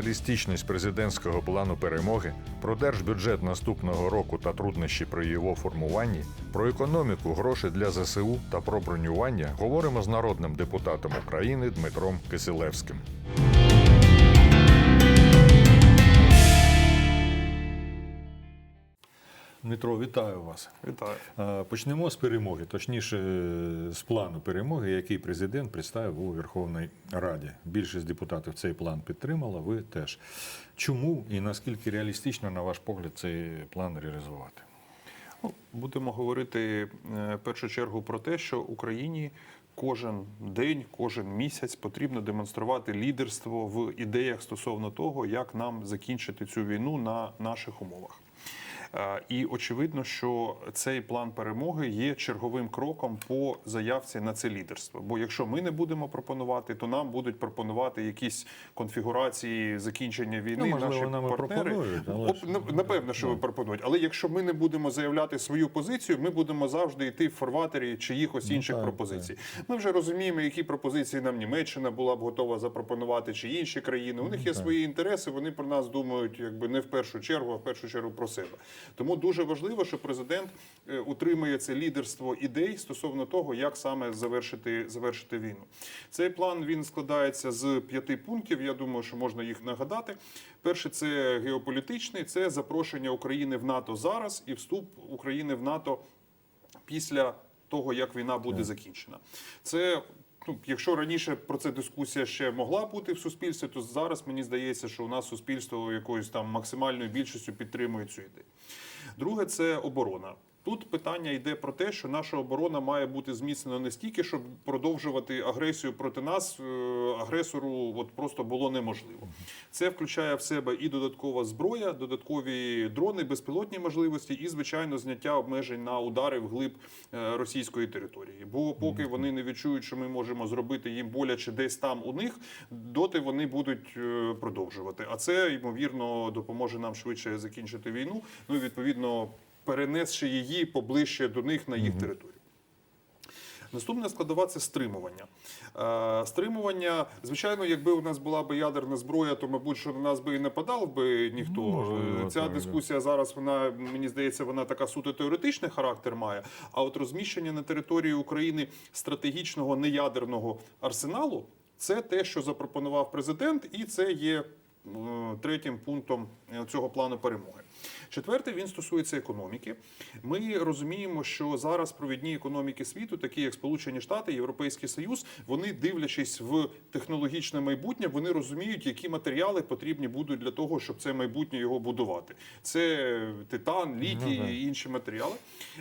реалістичність президентського плану перемоги, про держбюджет наступного року та труднощі при його формуванні, про економіку, гроші для ЗСУ та про бронювання говоримо з народним депутатом України Дмитром Кисилевським. Дмитро, вітаю вас. Вітаю. Почнемо з перемоги, точніше з плану перемоги, який президент представив у Верховній Раді. Більшість депутатів цей план підтримала. Ви теж. Чому і наскільки реалістично, на ваш погляд, цей план реалізувати? Ну, Будемо говорити е, в першу чергу про те, що Україні кожен день, кожен місяць потрібно демонструвати лідерство в ідеях стосовно того, як нам закінчити цю війну на наших умовах. Е, І очевидно, що цей план перемоги є черговим кроком по заявці на це лідерство. Бо якщо ми не будемо пропонувати, то нам будуть пропонувати якісь конфігурації закінчення війни. Ну, можливо, наші нам партнери. пропонують, ж- на- напевно, що ви пропонують. Але якщо ми не будемо заявляти свою позицію, ми будемо завжди йти в фарватері чиїхось інших так, пропозицій. Ми вже розуміємо, які пропозиції нам Німеччина була б готова запропонувати, чи інші країни. У них є свої інтереси. Вони про нас думають, якби не в першу чергу, а в першу чергу про себе. Тому дуже важливо, що президент е, утримує це лідерство ідей стосовно того, як саме завершити завершити війну. Цей план він складається з п'яти пунктів. Я думаю, що можна їх нагадати. Перше, це геополітичний, це запрошення України в НАТО зараз і вступ України в НАТО після того, як війна буде закінчена. Це ну, якщо раніше про це дискусія ще могла бути в суспільстві, то зараз мені здається, що у нас суспільство якоюсь там максимальною більшістю підтримує цю ідею. Друге, це оборона. Тут питання йде про те, що наша оборона має бути зміцнена не стільки, щоб продовжувати агресію проти нас, е, агресору от просто було неможливо. Це включає в себе і додаткова зброя, додаткові дрони, безпілотні можливості, і звичайно зняття обмежень на удари вглиб е, російської території. Бо поки вони не відчують, що ми можемо зробити їм боляче десь там у них, доти вони будуть е, продовжувати. А це ймовірно допоможе нам швидше закінчити війну. Ну і відповідно перенесши її поближче до них на їх територію. Наступна складова це стримування. Е, стримування, звичайно, якби у нас була би ядерна зброя, то мабуть, що на нас би і не подав би ніхто. Ну, можливо, Е, Ця так, дискусія зараз вона мені здається, вона така суто теоретичний характер має. А от розміщення на території України стратегічного неядерного арсеналу це те, що запропонував президент, і це є е, третім пунктом е, цього плану перемоги. Четверте, він стосується економіки. Ми розуміємо, що зараз провідні економіки світу, такі як Сполучені Штати, Європейський Союз, вони дивлячись в технологічне майбутнє, вони розуміють, які матеріали потрібні будуть для того, щоб це майбутнє його будувати. Це титан, літій Ну, і інші матеріали.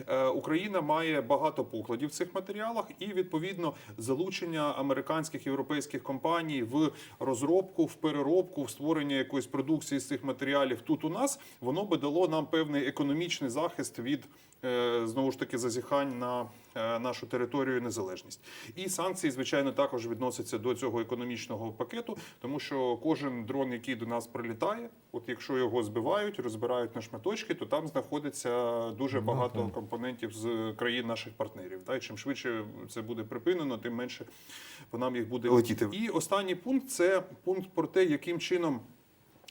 Е, Україна має багато покладів в цих матеріалах, і відповідно залучення американських європейських компаній в розробку, в переробку, в створення якоїсь продукції з цих матеріалів тут у нас, воно би дало нам певний економічний захист від е, знову ж таки зазіхань на е, нашу територію і незалежність. І санкції, звичайно, також відносяться до цього економічного пакету, тому що кожен дрон, який до нас прилітає, от якщо його збивають, розбирають на шматочки, то там знаходиться дуже багато компонентів з країн наших партнерів. Та чим швидше це буде припинено, тим менше по нам їх буде летіти. І останній пункт це пункт про те, яким чином.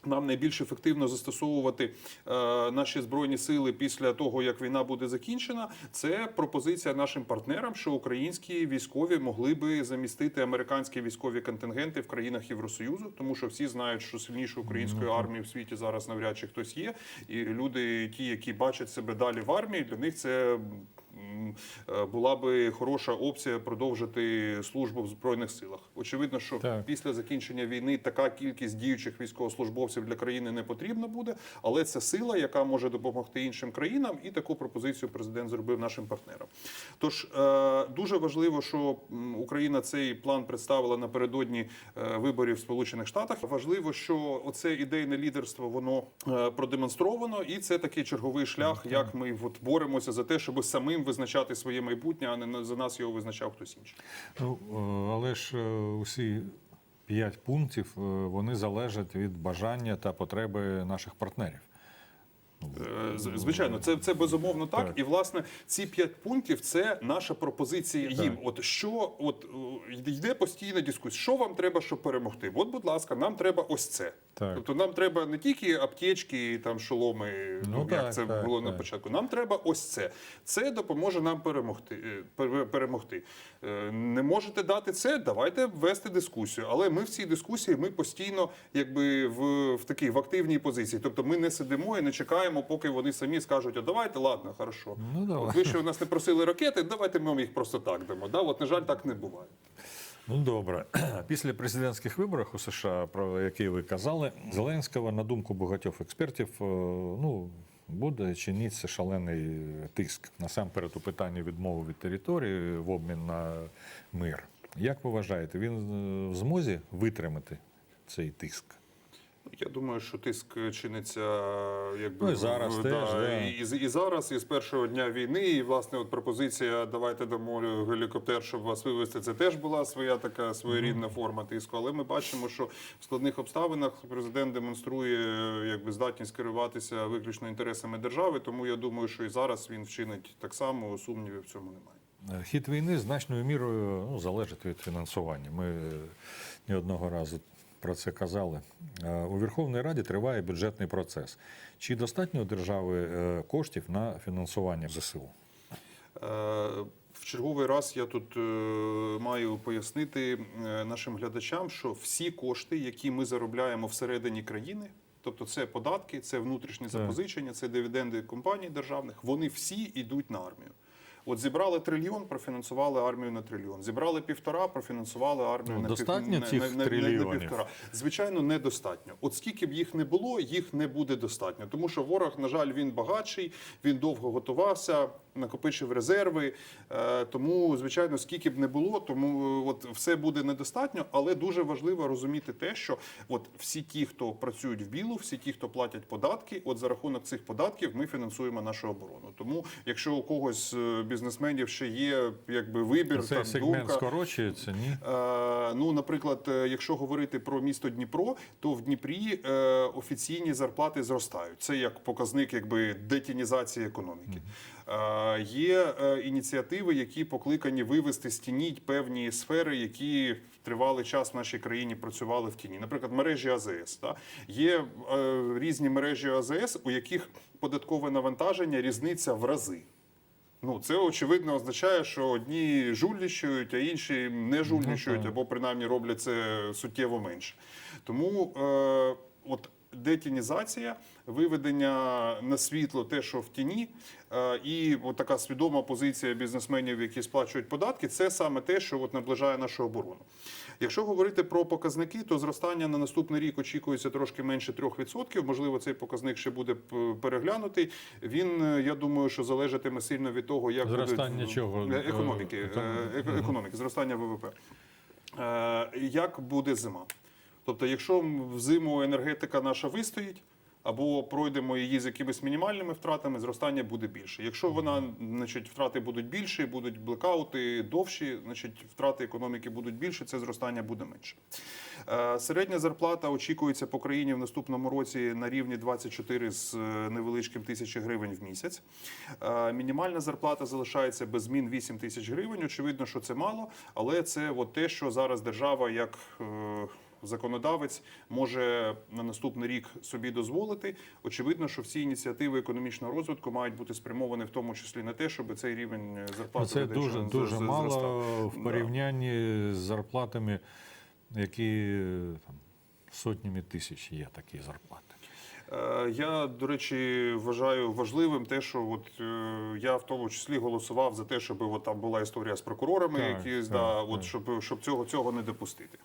Нам найбільш ефективно застосовувати е, наші збройні сили після того, як війна буде закінчена. Це пропозиція нашим партнерам, що українські військові могли би замістити американські військові контингенти в країнах Євросоюзу, тому що всі знають, що сильнішої української армії в світі зараз навряд чи хтось є. І люди, ті, які бачать себе далі в армії, для них це. Е, Була би хороша опція продовжити службу в збройних силах. Очевидно, що Так. після закінчення війни така кількість діючих військовослужбовців для країни не потрібна буде, але це сила, яка може допомогти іншим країнам, і таку пропозицію президент зробив нашим партнерам. Тож е, дуже важливо, що Україна цей план представила напередодні е, виборів в Сполучених Штатах. Важливо, що оце ідейне лідерство воно продемонстровано, і це такий черговий шлях, як ми от боремося за те, щоб самим визначати своє майбутнє, а не за нас його визначав хтось інший. Ну, е, але ж е, усі п'ять пунктів е, вони залежать від бажання та потреби наших партнерів. Е, з- Звичайно, це, це безумовно так. Так. І власне ці п'ять пунктів це наша пропозиція їм. От що, от е, йде постійна дискусія, що вам треба, щоб перемогти? От, будь ласка, нам треба ось це. Так. Тобто нам треба не тільки аптечки там шоломи, ну, Ну, як так, це так, було на початку. Нам треба ось це. Це допоможе нам перемогти. е, пере- перемогти. Е, Не можете дати це, давайте вести дискусію. Але ми в цій дискусії ми постійно якби в, в такій в активній позиції. Тобто ми не сидимо і не чекаємо, поки вони самі скажуть, а давайте, ладно, хорошо. Ну, давай. От ви ще у нас не просили ракети, давайте ми вам їх просто так дамо. Да? От, на жаль, так не буває. Ну добре. Після президентських виборів у США, про які ви казали, Зеленського, на думку багатьох експертів, е, ну. Буде чинитися шалений тиск насамперед у питанні відмови від території в обмін на мир. Як ви вважаєте, він е, в змозі витримати цей тиск? Я думаю, що тиск чиниться якби Ну, і зараз в- теж, да. і, і, зараз, і з першого дня війни. І власне, от пропозиція давайте дамо гелікоптер, щоб вас вивезти. Це теж була своя така своєрідна форма тиску. Але ми бачимо, що в складних обставинах президент демонструє якби здатність керуватися виключно інтересами держави. Тому я думаю, що і зараз він вчинить так само. Сумнівів в цьому немає. Е, Хід війни значною мірою ну, залежить від фінансування. Ми е, не одного разу про це казали. Е, У Верховній Раді триває бюджетний процес. Чи достатньо у держави е, коштів на фінансування ЗСУ? Е, В черговий раз я тут маю пояснити нашим глядачам, що всі кошти, які ми заробляємо всередині країни, тобто це податки, це внутрішні запозичення, це дивіденди компаній державних, вони всі йдуть на армію. От зібрали трильйон, профінансували армію на трильйон. Зібрали півтора, профінансували армію Ну, на достатньо пів... цих на, на, на, трильйонів? півтора. Звичайно, недостатньо. От скільки б їх не було, їх не буде достатньо. Тому що ворог, на жаль, він багатший, він довго готувався, накопичив резерви. Е, Тому, звичайно, скільки б не було, тому е, от все буде недостатньо. Але дуже важливо розуміти те, що от всі ті, хто працюють в білу, всі ті, хто платять податки, от за рахунок цих податків ми фінансуємо нашу оборону. Тому, якщо у когось е, бізнесменів ще є якби вибір, Цей там, сегмент думка, скорочується, ні? Ну, наприклад, якщо говорити про місто Дніпро, то в Дніпрі офіційні зарплати зростають. Це як показник якби детінізації економіки. Е, Є е, ініціативи, які покликані вивести з тіні певні сфери, які тривалий час в нашій країні працювали в тіні. Наприклад, мережі АЗС. Та? Є е, різні мережі АЗС, у яких податкове навантаження різниця в рази. Ну, це очевидно означає, що одні жульничають, а інші не жульничають, або принаймні роблять це суттєво менше. Тому е, от детінізація, виведення на світло те, що в тіні, е, і от така свідома позиція бізнесменів, які сплачують податки, це саме те, що от наближає нашу оборону. Якщо говорити про показники, то зростання на наступний рік очікується трошки менше 3%. Можливо, цей показник ще буде переглянутий. Він, е, я думаю, що залежатиме сильно від того, як Зростання будуть, чого? Е, економіки, Е, там- е, еко- економіки, зростання ВВП. Як буде зима? Тобто, якщо в зиму енергетика наша вистоїть, або пройдемо її з якимись мінімальними втратами, зростання буде більше. Якщо вона, значить, втрати будуть більші, будуть блекаути довші, значить втрати економіки будуть більше, це зростання буде менше. Е, Середня зарплата очікується по країні в наступному році на рівні 24 з е, невеличким тисячі гривень в місяць. Е, Мінімальна зарплата залишається без змін 8 тисяч гривень. Очевидно, що це мало, але це от те, що зараз держава як законодавець може на наступний рік собі дозволити. Очевидно, що всі ініціативи економічного розвитку мають бути спрямовані в тому числі на те, щоб цей рівень зарплати Це людей дуже, дуже мало зростав. в Да. порівнянні з зарплатами, які там, сотнями тисяч є такі зарплати. Е, Я, до речі, вважаю важливим те, що от е, я в тому числі голосував за те, щоб от там була історія з прокурорами, Так, які так, да, так. от щоб, щоб цього цього не допустити.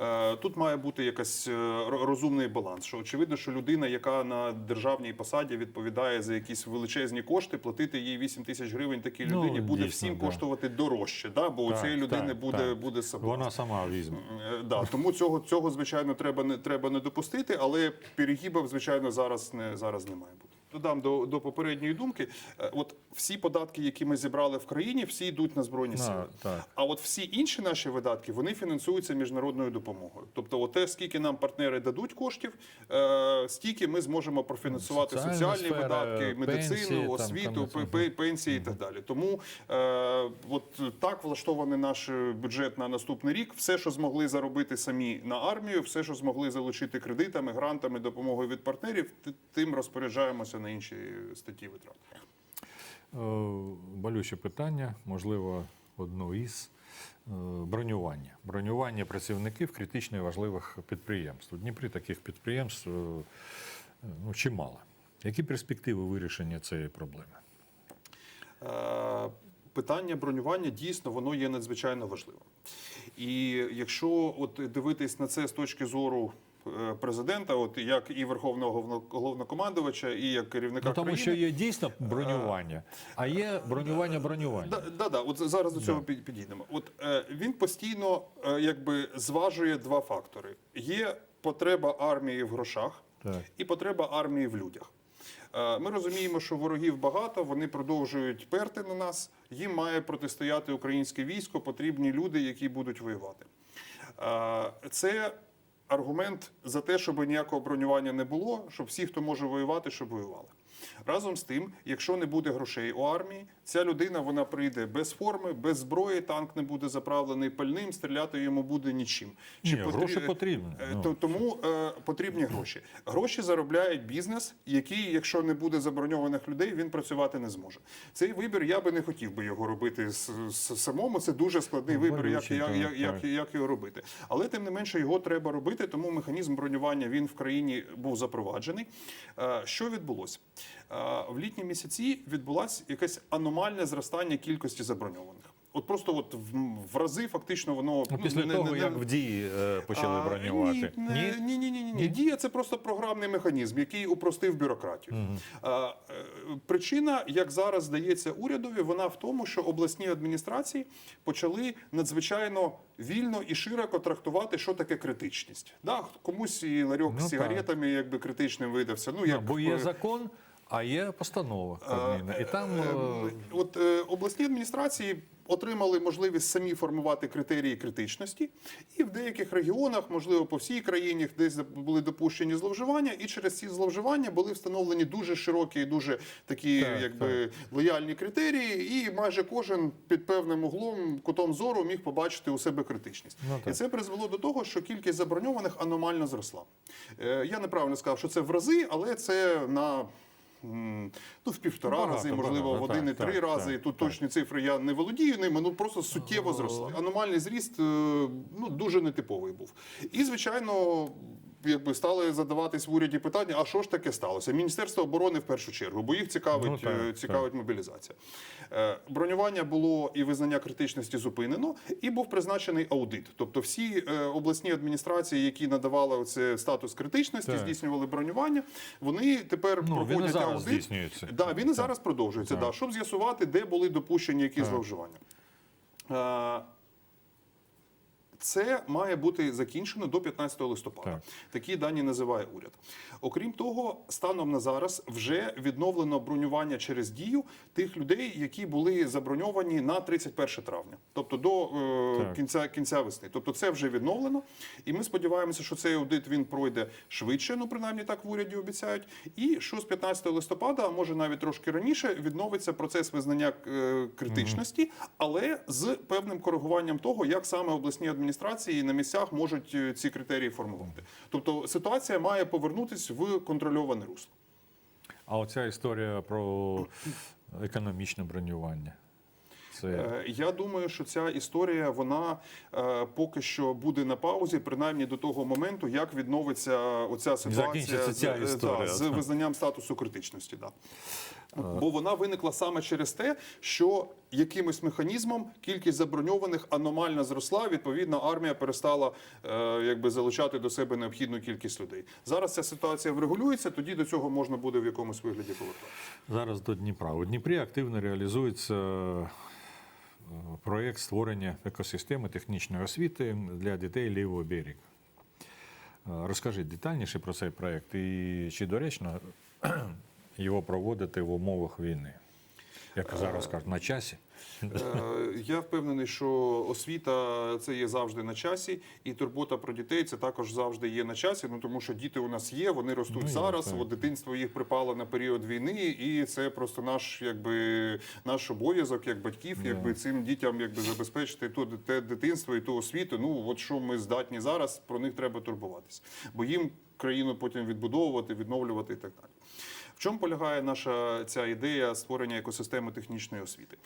Е, Тут має бути якась розумний баланс. Що очевидно, що людина, яка на державній посаді відповідає за якісь величезні кошти, платити їй 8 тисяч гривень такій Ну, людині буде дійсно, всім да. коштувати дорожче, да? бо у цієї людини так, буде, так. буде соблазн. Вона сама візьме. Да, тому цього, цього звичайно треба не треба не допустити, але перегибів, звичайно, зараз не зараз не має бути. Додам до, до попередньої думки. Е, От всі податки, які ми зібрали в країні, всі йдуть на збройні сили. так. А от всі інші наші видатки вони фінансуються міжнародною допомогою. Тобто, от те, скільки нам партнери дадуть коштів, е, стільки ми зможемо профінансувати Соціальна соціальні сфера, видатки, медицину, пенсії, освіту, там, пе- пенсії і так далі. Тому е, от так влаштований наш бюджет на наступний рік. Все, що змогли заробити самі на армію, все, що змогли залучити кредитами, грантами, допомогою від партнерів, тим розпоряджаємося на інші статті витрат. Е, Болюче питання, можливо, одно із е, бронювання. Бронювання працівників критично важливих підприємств. У Дніпрі таких підприємств е, ну, чимало. Які перспективи вирішення цієї проблеми? Питання бронювання дійсно воно є надзвичайно важливим. І якщо от дивитись на це з точки зору президента, от як і верховного головно- головнокомандувача, і як керівника Ну, тому країни, що є дійсно бронювання, а є бронювання бронювання. Да, да, да, от зараз до цього пі- підійдемо. От е, він постійно е, якби зважує два фактори: є потреба армії в грошах Так. і потреба армії в людях. Е, Ми розуміємо, що ворогів багато, вони продовжують перти на нас. Їм має протистояти українське військо, потрібні люди, які будуть воювати. Е, Це аргумент за те, щоб ніякого бронювання не було, щоб всі, хто може воювати, щоб воювали. Разом з тим, якщо не буде грошей у армії, ця людина вона прийде без форми, без зброї, танк не буде заправлений пальним, стріляти йому буде нічим. Ні, потрі- гроші потрібні. Е, Ну. то- тому е, потрібні гроші. Гроші заробляє бізнес, який, якщо не буде заброньованих людей, він працювати не зможе. Цей вибір я би не хотів би його робити с- с- самому. Це дуже складний Ну, вибір, як, болючий, як, так, як, як, як його робити. Але тим не менше його треба робити, тому механізм бронювання він в країні був запроваджений. Е, Що відбулося? В літні місяці відбулось якесь аномальне зростання кількості заброньованих. От просто от в, в рази фактично воно Ну, після не- того, не- як не- в дії е, почали а, бронювати. Ні, ні, ні, ні, ні, ні. Дія це просто програмний механізм, який упростив бюрократію. А, е, причина, як зараз здається урядові, вона в тому, що обласні адміністрації почали надзвичайно вільно і широко трактувати, що таке критичність. Да, комусь і ларьок Ну, з сигаретами якби критичним видався. Ну, як Бо є закон, а є постанова Кабміна. І там Е, е, От е, обласні адміністрації отримали можливість самі формувати критерії критичності, і в деяких регіонах, можливо, по всій країні, десь були допущені зловживання, і через ці зловживання були встановлені дуже широкі, і дуже такі, Так, якби лояльні критерії, і майже кожен під певним углом, кутом зору міг побачити у себе критичність. Ну, і це призвело до того, що кількість заброньованих аномально зросла. Е, Я неправильно сказав, що це в рази, але це на. Ну, в півтора Багато, рази, можливо, багато, в один і три так, рази. так, Тут так. точні цифри я не володію ними, ну просто суттєво зросли. Аномальний зріст е, ну, дуже нетиповий був. І, звичайно, якби стали задаватись в уряді питання: а що ж таке сталося? Міністерство оборони в першу чергу, бо їх цікавить, Ну, так, е, цікавить мобілізація. Е, Бронювання було і визнання критичності зупинено, і був призначений аудит. Тобто всі е, обласні адміністрації, які надавали оце статус критичності, Так. здійснювали бронювання, вони тепер Ну, він і зараз аудит. здійснюється. Да, він і зараз продовжується, Так. да, щоб з'ясувати, де були допущені які зловживання. Це має бути закінчено до 15 листопада. Так. Такі дані називає уряд. Окрім того, станом на зараз вже відновлено бронювання через дію тих людей, які були заброньовані на 31 травня, тобто до е, кінця кінця весни. Тобто це вже відновлено, і ми сподіваємося, що цей аудит він пройде швидше. Ну принаймні так в уряді обіцяють. І що з 15 листопада, а може навіть трошки раніше, відновиться процес визнання е, критичності, але з певним коригуванням того, як саме обласні адміністрації на місцях можуть е, ці критерії формувати. Тобто ситуація має повернутись в контрольоване русло. а оця історія про економічне бронювання. Це Е, Я думаю, що ця історія вона е, поки що буде на паузі, принаймні до того моменту, як відновиться оця ситуація ця з, е, да, з визнанням статусу критичності. Да. Бо вона виникла саме через те, що якимось механізмом кількість заброньованих аномально зросла. Відповідно, армія перестала е, якби залучати до себе необхідну кількість людей. Зараз ця ситуація врегулюється, тоді до цього можна буде в якомусь вигляді повертатися. Зараз до Дніпра. У Дніпрі активно реалізується проєкт створення екосистеми технічної освіти для дітей лівого берега. Е, Розкажіть детальніше про цей проєкт і чи доречно його проводити в умовах війни? Як зараз кажуть, на часі? Е, Я впевнений, що освіта це є завжди на часі, і турбота про дітей це також завжди є на часі. Ну тому що діти у нас є, вони ростуть Ну, зараз. От дитинство їх припало на період війни, і це просто наш, якби наш обов'язок як батьків, якби цим дітям якби забезпечити ту те дитинство і ту освіту. Ну от що ми здатні зараз, про них треба турбуватися, бо їм країну потім відбудовувати, відновлювати і так далі. Чому полягає наша ця ідея створення екосистеми технічної освіти?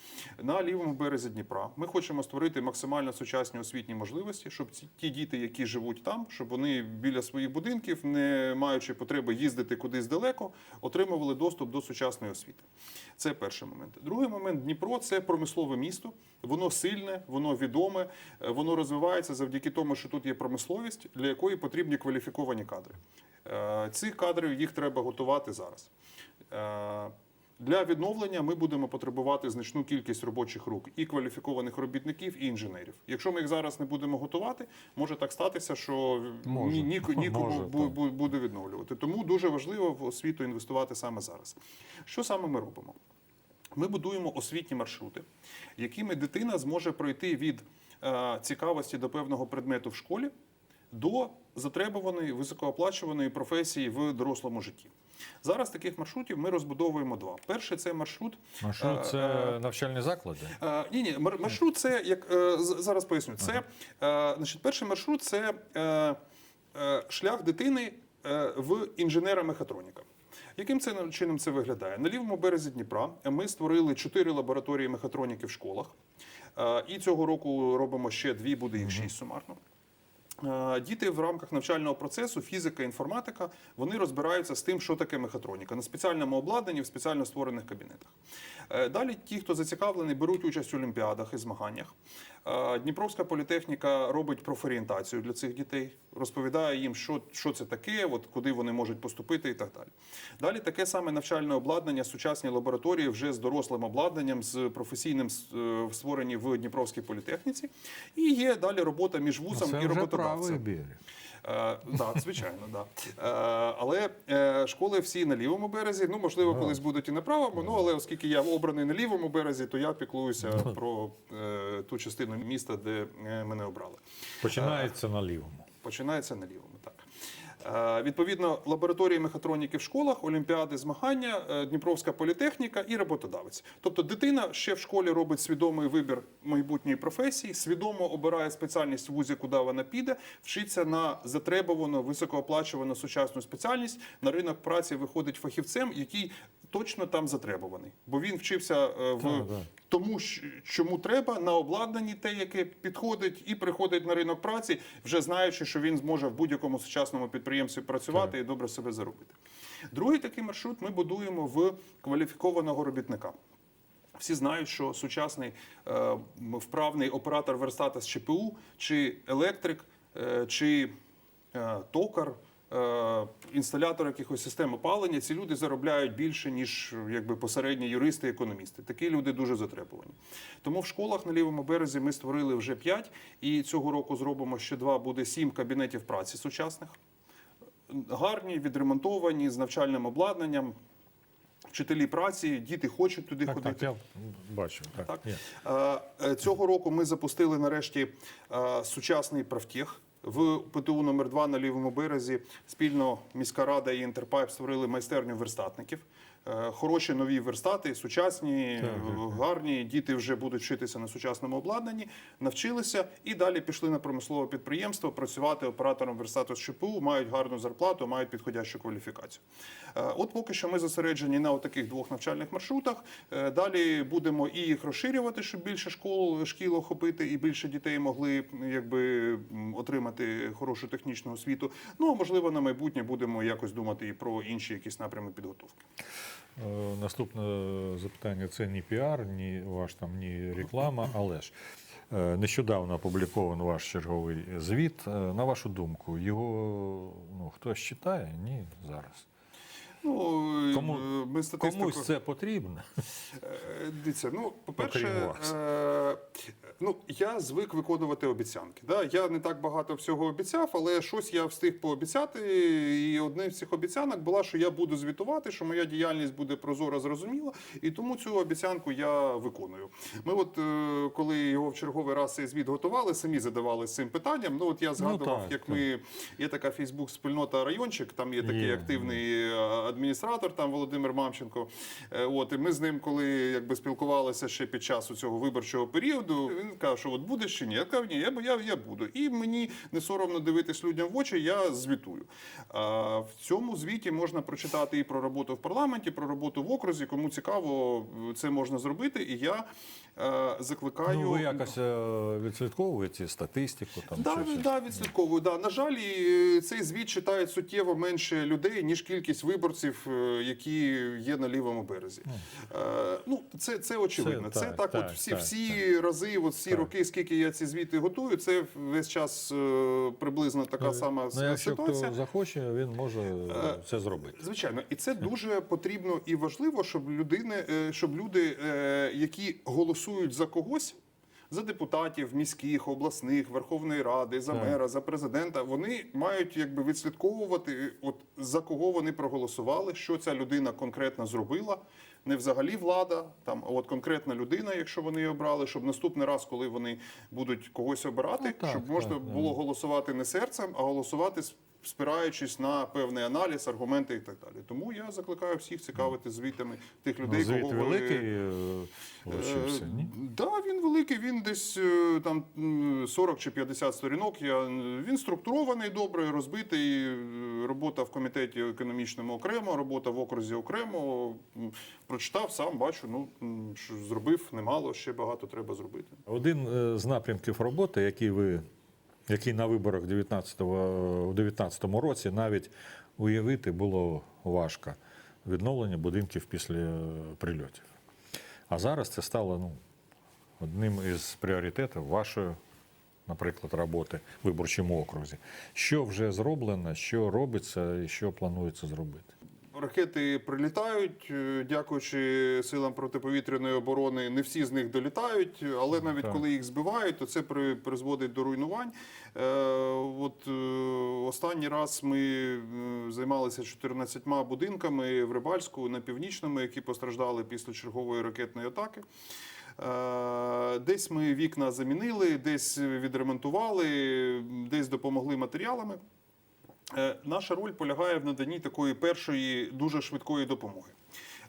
На лівому березі Дніпра ми хочемо створити максимально сучасні освітні можливості, щоб ті діти, які живуть там, щоб вони біля своїх будинків, не маючи потреби їздити кудись далеко, отримували доступ до сучасної освіти. Це перший момент. Другий момент Дніпро це промислове місто. Воно сильне, воно відоме, воно розвивається завдяки тому, що тут є промисловість, для якої потрібні кваліфіковані кадри. Е, Цих кадрів їх треба готувати зараз. Е, Для відновлення ми будемо потребувати значну кількість робочих рук і кваліфікованих робітників, і інженерів. Якщо ми їх зараз не будемо готувати, може так статися, що Може. ні, нікому Може, буде відновлювати. Тому дуже важливо в освіту інвестувати саме зараз. Що саме ми робимо? Ми будуємо освітні маршрути, якими дитина зможе пройти від е, цікавості до певного предмету в школі до затребуваної високооплачуваної професії в дорослому житті. Зараз таких маршрутів ми розбудовуємо два. Перший це маршрут. Маршрут е, це е, навчальні заклади? Е, ні, ні, мар- маршрут це як е, зараз поясню. Це е, значить, перший маршрут це е, е, шлях дитини е, в інженера-мехатроніка. Яким це чином це виглядає? На лівому березі Дніпра ми створили чотири лабораторії мехатроніки в школах. Е, І цього року робимо ще дві, буде їх шість сумарно. Е, Діти в рамках навчального процесу, фізика, інформатика, вони розбираються з тим, що таке мехатроніка на спеціальному обладнанні в спеціально створених кабінетах. Е, Далі ті, хто зацікавлений, беруть участь у олімпіадах і змаганнях. Е, Дніпровська політехніка робить профорієнтацію для цих дітей, розповідає їм, що, що це таке, от куди вони можуть поступити і так далі. Далі таке саме навчальне обладнання, сучасні лабораторії вже з дорослим обладнанням, з професійним е, створені в Дніпровській політехніці. І є далі робота між вузом Це і роботодавцем. Берег. Е, Так, звичайно, да. Е, але е, школи всі на лівому березі. Ну, можливо, колись будуть і на правому. Ну, але оскільки я обраний на лівому березі, то я піклуюся про е, ту частину міста, де мене обрали. Починається на лівому. Починається на лівому, так. Відповідно, лабораторії мехатроніки в школах, олімпіади, змагання, е, Дніпровська політехніка і роботодавець. Тобто дитина ще в школі робить свідомий вибір майбутньої професії, свідомо обирає спеціальність в вузі, куди вона піде, вчиться на затребувану, високооплачувану сучасну спеціальність. На ринок праці виходить фахівцем, який точно там затребуваний, бо він вчився е, в Так, так. тому, чому треба на обладнанні те, яке підходить, і приходить на ринок праці, вже знаючи, що він зможе в будь-якому сучасному підприємстві працювати і добре себе заробити. Другий такий маршрут ми будуємо в кваліфікованого робітника. Всі знають, що сучасний е, вправний оператор верстата з ЧПУ, чи електрик, е, чи е, токар, інсталятор якихось систем опалення, ці люди заробляють більше, ніж якби посередні юристи, економісти. Такі люди дуже затребувані. Тому в школах на лівому березі ми створили вже п'ять, і цього року зробимо ще два, буде сім кабінетів праці сучасних. Гарні, відремонтовані з навчальним обладнанням. Вчителі праці, діти хочуть туди Так, ходити. так, я бачу. Так, Так. Е, е, Цього року ми запустили нарешті е, сучасний правтех. В ПТУ номер 2 на лівому березі спільно міська рада і Інтерпайп створили майстерню верстатників. Е, Хороші нові верстати, сучасні, е, гарні. Діти вже будуть вчитися на сучасному обладнанні, навчилися і далі пішли на промислове підприємство працювати оператором верстату з ЧПУ, мають гарну зарплату, мають підходящу кваліфікацію. Е, От поки що ми зосереджені на таких двох навчальних маршрутах. Далі будемо і їх розширювати, щоб більше школ шкіл охопити і більше дітей могли якби отримати хорошу технічну освіту. Ну а можливо на майбутнє будемо якось думати і про інші якісь напрями підготовки. Е, Наступне запитання це ні піар, ні ваш там, ні реклама, але ж е, нещодавно опубліковано ваш черговий звіт. Е, На вашу думку, його ну, хтось читає? Ні, зараз. Ну, Кому- е, ми статистику... Комусь це потрібно. Е, Дивіться, ну, по-перше, е, ну, я звик виконувати обіцянки. Да? Я не так багато всього обіцяв, але щось я встиг пообіцяти. І одним з цих обіцянок була, що я буду звітувати, що моя діяльність буде прозора, зрозуміла, і тому цю обіцянку я виконую. Ми, от е, коли його в черговий раз цей звіт готували, самі задавалися цим питанням. Ну, от я згадував, так, як так. ми є така Фейсбук-спільнота райончик, там є такий Є. активний адміністратор, там Володимир Мамченко. Е, От і ми з ним, коли якби спілкувалися ще під час цього виборчого періоду, він каже, що от будеш чи ні? Я кажу, ні, я, я, я буду. І мені не соромно дивитись людям в очі, я звітую. А, в цьому звіті можна прочитати і про роботу в парламенті, про роботу в окрузі. Кому цікаво, це можна зробити. І я закликаю. Ну, ви якось е, відслідковуєте статистику там Да, чи да, відслідковую. Да. На жаль, і, е, цей звіт читають суттєво менше людей, ніж кількість виборців, е, які є на лівому березі. Е, ну, це, це очевидно. Це, Це так, так, от так, всі, так, рази, от всі Так. роки, скільки я ці звіти готую, це весь час е, приблизно така сама Ну, якщо ситуація. хто захоче, він може Е, це зробити. Звичайно, і це дуже потрібно і важливо, щоб людини, е, щоб люди, е, які голосують за когось. За депутатів міських, обласних, Верховної Ради, за Так. мера, за президента, вони мають якби відслідковувати, от за кого вони проголосували, що ця людина конкретно зробила. Не взагалі влада, там а от конкретна людина, якщо вони її обрали, щоб наступний раз, коли вони будуть когось обирати, Ну, так, щоб можна так, було голосувати не серцем, а голосувати з- спираючись на певний аналіз, аргументи і так далі. Тому я закликаю всіх цікавити звітами тих людей, Ну, звіт кого ви- великий е, лишився, Е, ні? Да, він великий, він десь е, там м, 40 чи 50 сторінок. Я, він структурований добре, розбитий. е, Робота в комітеті економічному окремо, робота в окрузі окремо. Прочитав сам, бачу, ну що зробив немало, ще багато треба зробити. Один е, з напрямків роботи, який ви який на виборах 19-го, у 19-му році навіть уявити було важко відновлення будинків після е, прильотів. А зараз це стало ну, одним із пріоритетів вашої, наприклад, роботи в виборчому окрузі. Що вже зроблено, що робиться і що планується зробити? Ракети прилітають, е, дякуючи силам протиповітряної оборони. Не всі з них долітають, але навіть Так. коли їх збивають, то це призводить до руйнувань. Е, От е, останній раз ми займалися 14 будинками в Рибальську на північному, які постраждали після чергової ракетної атаки. Десь ми вікна замінили, десь відремонтували, десь допомогли матеріалами. Е, Наша роль полягає в наданні такої першої дуже швидкої допомоги.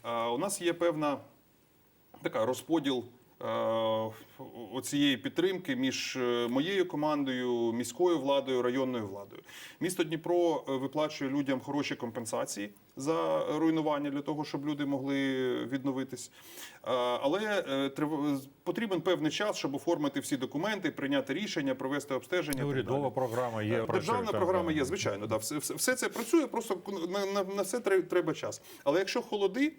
Е, У нас є певна така розподіл оцієї підтримки між е, моєю командою, міською владою, районною владою. Місто Дніпро е, виплачує людям хороші компенсації за руйнування для того, щоб люди могли відновитись. Е, Але е, потрібен певний час, щоб оформити всі документи, прийняти рішення, провести обстеження. Урядова програма є. Державна програма є, звичайно. Да, все, все, це працює, просто на, на, на все треба час. Але якщо холоди,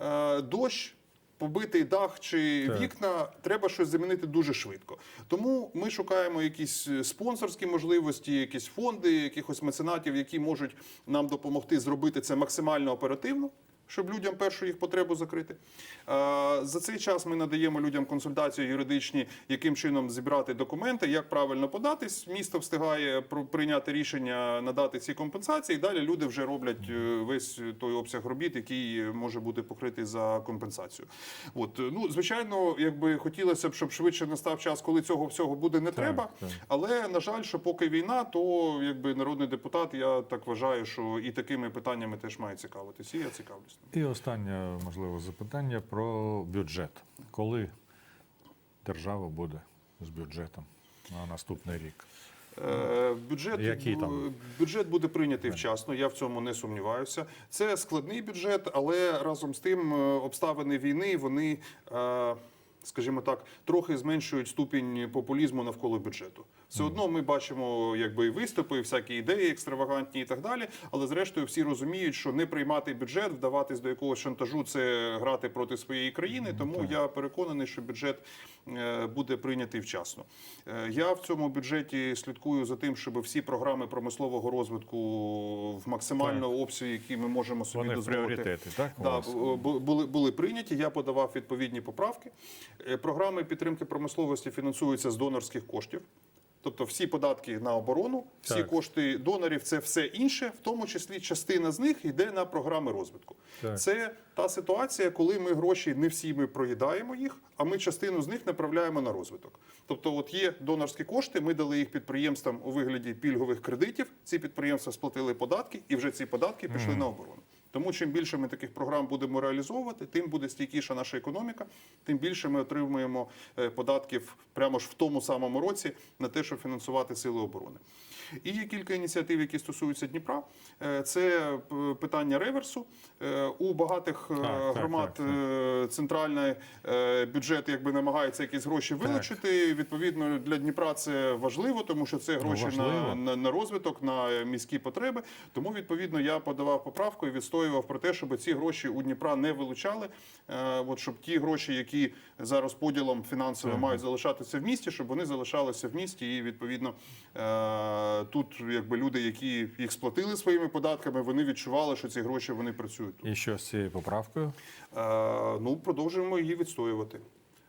е, дощ. Побитий дах чи Так. вікна, треба щось замінити дуже швидко. Тому ми шукаємо якісь е, спонсорські можливості, якісь фонди, якихось меценатів, які можуть нам допомогти зробити це максимально оперативно, щоб людям першу їх потребу закрити. Е, За цей час ми надаємо людям консультації юридичні, яким чином зібрати документи, як правильно податись. Місто встигає прийняти рішення надати ці компенсації. Далі люди вже роблять е, весь той обсяг робіт, який може бути покритий за компенсацію. От ну звичайно, якби хотілося б, щоб швидше настав час, коли цього всього буде не треба. так. Але на жаль, що поки війна, то якби народний депутат, я так вважаю, що і такими питаннями теж має цікавитися. І я цікавлюсь. І останнє можливе запитання про бюджет. Коли держава буде з бюджетом на наступний рік? Е, Бюджет, Які там? бюджет буде прийнятий вчасно, я в цьому не сумніваюся. Це складний бюджет, але разом з тим е, обставини війни вони, е, скажімо так, трохи зменшують ступінь популізму навколо бюджету. Все одно ми бачимо якби і виступи, і всякі ідеї екстравагантні і так далі. Але зрештою всі розуміють, що не приймати бюджет, вдаватись до якогось шантажу, це грати проти своєї країни. Тому я переконаний, що бюджет е, буде прийнятий вчасно. Е, Я в цьому бюджеті слідкую за тим, щоб всі програми промислового розвитку в максимальному обсязі, які ми можемо собі Вони дозволити. пріоритети, так? Да, були, були прийняті. Я подавав відповідні поправки. Е, Програми підтримки промисловості фінансуються з донорських коштів. Тобто всі податки на оборону, всі Так. кошти донорів, це все інше, в тому числі частина з них йде на програми розвитку. Так. Це та ситуація, коли ми гроші не всі ми проїдаємо їх, а ми частину з них направляємо на розвиток. Тобто, от є донорські кошти, ми дали їх підприємствам у вигляді пільгових кредитів. Ці підприємства сплатили податки, і вже ці податки пішли на оборону. Тому чим більше ми таких програм будемо реалізовувати, тим буде стійкіша наша економіка, тим більше ми отримуємо е, податків прямо ж в тому самому році на те, щоб фінансувати сили оборони. І є кілька ініціатив, які стосуються Дніпра. Е, Це е, питання реверсу. У багатих так, громад так, е, центральний бюджет якби намагається якісь гроші вилучити. Відповідно, для Дніпра це важливо, тому що це гроші на, на, на розвиток, на міські потреби. Тому відповідно я подавав поправку і відстоював про те, щоб ці гроші у Дніпра не вилучали. Е, От щоб ті гроші, які за розподілом фінансовим мають залишатися в місті, щоб вони залишалися в місті. І відповідно е, тут, якби люди, які їх сплатили своїми податками, вони відчували, що ці гроші вони працюють. тут. І що з цією поправкою? Е, Ну, продовжуємо її відстоювати.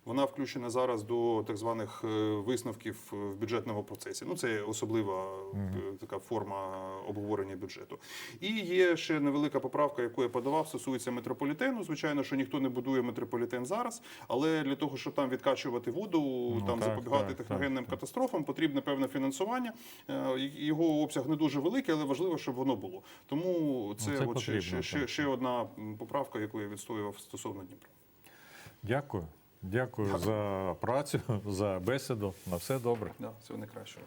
Вона включена зараз до так званих е, висновків е, в бюджетному процесі. Ну, це особлива е, така форма обговорення бюджету. І є ще невелика поправка, яку я подавав, стосується метрополітену. Звичайно, що ніхто не будує метрополітен зараз, але для того, щоб там відкачувати воду, там так, запобігати так, техногенним катастрофам, потрібне певне фінансування. Його обсяг не дуже великий, але важливо, щоб воно було. Тому це, Ну, це от потрібно, ще, ще, ще одна поправка, яку я відстоював стосовно Дніпра. Дякую. Дякую за працю, за бесіду. На все добре. Да, всього найкращого.